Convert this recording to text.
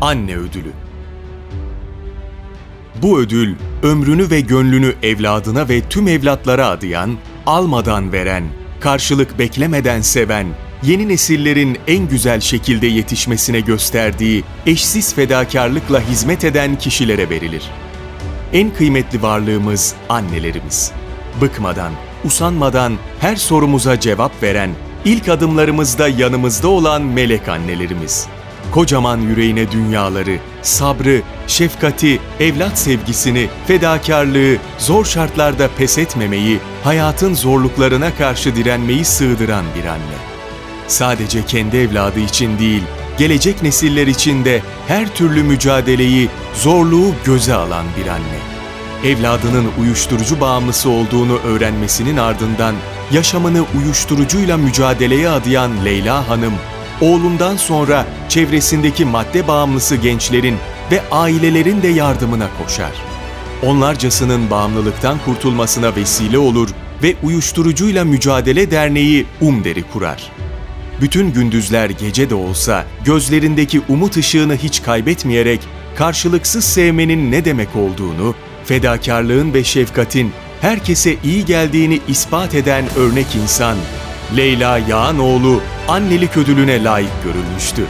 Anne Ödülü Bu ödül, ömrünü ve gönlünü evladına ve tüm evlatlara adayan, almadan veren, karşılık beklemeden seven, yeni nesillerin en güzel şekilde yetişmesine gösterdiği eşsiz fedakarlıkla hizmet eden kişilere verilir. En kıymetli varlığımız annelerimiz. Bıkmadan, usanmadan her sorumuza cevap veren, ilk adımlarımızda yanımızda olan melek annelerimiz. Kocaman yüreğine dünyaları, sabrı, şefkati, evlat sevgisini, fedakarlığı, zor şartlarda pes etmemeyi, hayatın zorluklarına karşı direnmeyi sığdıran bir anne. Sadece kendi evladı için değil, gelecek nesiller için de her türlü mücadeleyi, zorluğu göze alan bir anne. Evladının uyuşturucu bağımlısı olduğunu öğrenmesinin ardından yaşamını uyuşturucuyla mücadeleye adayan Leyla Hanım, oğlundan sonra çevresindeki madde bağımlısı gençlerin ve ailelerin de yardımına koşar. Onlarcasının bağımlılıktan kurtulmasına vesile olur ve Uyuşturucuyla Mücadele Derneği UMDER'i kurar. Bütün gündüzler gece de olsa gözlerindeki umut ışığını hiç kaybetmeyerek karşılıksız sevmenin ne demek olduğunu, fedakarlığın ve şefkatin herkese iyi geldiğini ispat eden örnek insan Leyla Yağanoğlu annelik ödülüne layık görülmüştür.